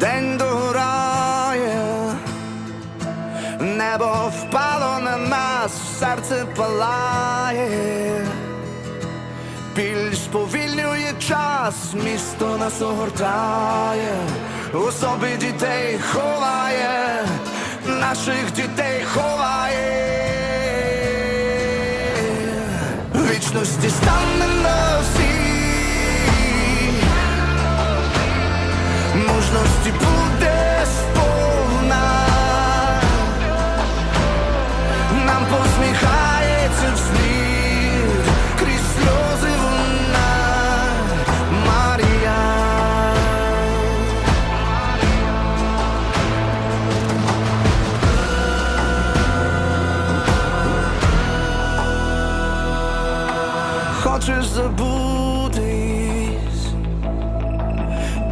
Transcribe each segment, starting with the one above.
день догорає, небо впало на нас, серце палає, біль сповільнює час, місто нас огортає, у собі дітей ховає, наших дітей ховає. Вічності стане на всі нам посміхається вслід крізь сльози вона Марія. Хочеш забутись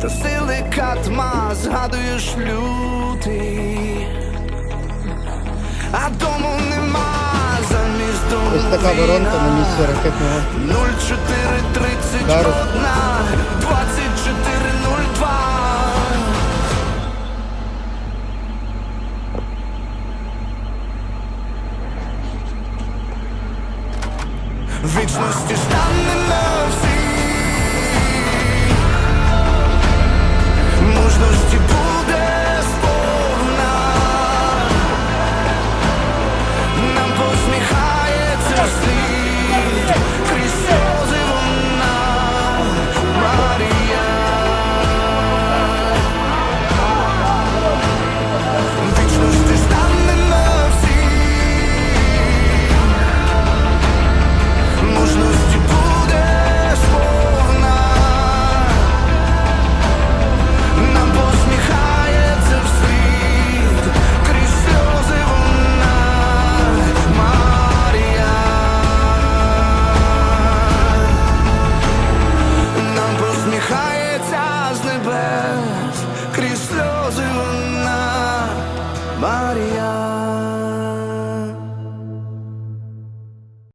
та сили катма згадуєш лютий, нема замість дому. Ось така воронка на місці ракетного 0431 Удару. 2402 Вічності стане на Maria.